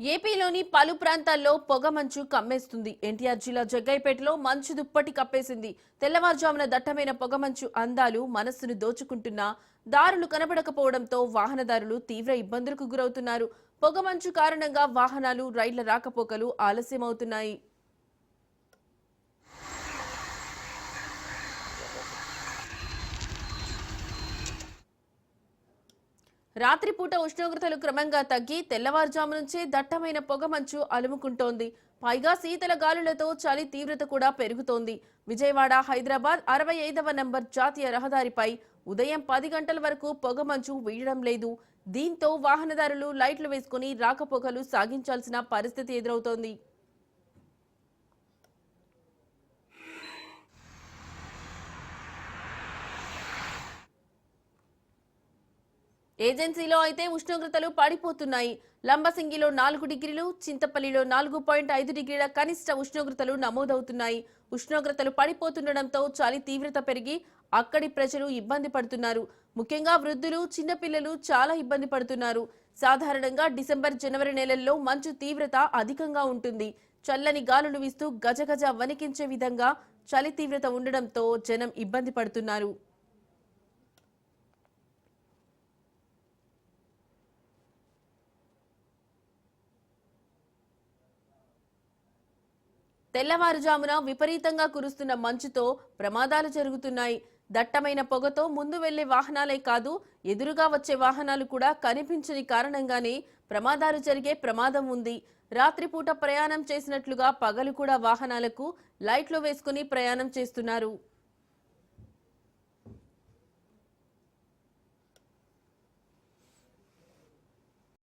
ఏపీలోని పలు ప్రాంతాల్లో పొగమంచు కమ్మేస్తుంది. ఎన్టీఆర్ జిల్లా జగ్గైపేటలో మంచు దుప్పటి కప్పేసింది. తెల్లవారుజామున దట్టమైన పొగమంచు అందాలు మనస్సును దోచుకుంటున్నా దారులు కనబడకపోవడంతో వాహనదారులు తీవ్ర ఇబ్బందులకు గురవుతున్నారు. పొగమంచు కారణంగా వాహనాలు రైళ్ళ రాకపోకలు ఆలస్యమవుతున్నాయి. రాత్రిపూట ఉష్ణోగ్రతలు క్రమంగా తగ్గి తెల్లవారుజాము నుంచే దట్టమైన పొగమంచు అలుముకుంటోంది. పైగా శీతల గాలులతో చలి తీవ్రత కూడా పెరుగుతోంది. విజయవాడ హైదరాబాద్ అరవై ఐదవ నంబర్ జాతీయ రహదారిపై ఉదయం పది గంటల వరకు పొగమంచు వీయడం లేదు. దీంతో వాహనదారులు లైట్లు వేసుకుని రాకపోకలు సాగించాల్సిన పరిస్థితి ఎదురవుతోంది. ఏజెన్సీలో అయితే ఉష్ణోగ్రతలు పడిపోతున్నాయి. లంబసింగిలో నాలుగు డిగ్రీలు చింతపల్లిలో నాలుగు పాయింట్ ఐదు డిగ్రీల కనిష్ట ఉష్ణోగ్రతలు నమోదవుతున్నాయి. ఉష్ణోగ్రతలు పడిపోతుండటంతో చలి తీవ్రత పెరిగి అక్కడి ప్రజలు ఇబ్బంది పడుతున్నారు. ముఖ్యంగా వృద్ధులు చిన్నపిల్లలు చాలా ఇబ్బంది పడుతున్నారు. సాధారణంగా డిసెంబర్ జనవరి నెలల్లో మంచు తీవ్రత అధికంగా ఉంటుంది. చల్లని గాలులు వీస్తూ గజగజ వణికించే విధంగా చలి తీవ్రత ఉండడంతో జనం ఇబ్బంది పడుతున్నారు. తెల్లవారుజామున విపరీతంగా కురుస్తున్న మంచుతో ప్రమాదాలు జరుగుతున్నాయి. దట్టమైన పొగతో ముందు వెళ్ళే వాహనాలే కాదు ఎదురుగా వచ్చే వాహనాలు కూడా కనిపించని కారణంగానే ప్రమాదాలు జరిగే ప్రమాదం ఉంది. రాత్రిపూట ప్రయాణం చేసినట్లుగా పగలు కూడా వాహనాలకు లైట్లు వేసుకుని ప్రయాణం చేస్తున్నారు.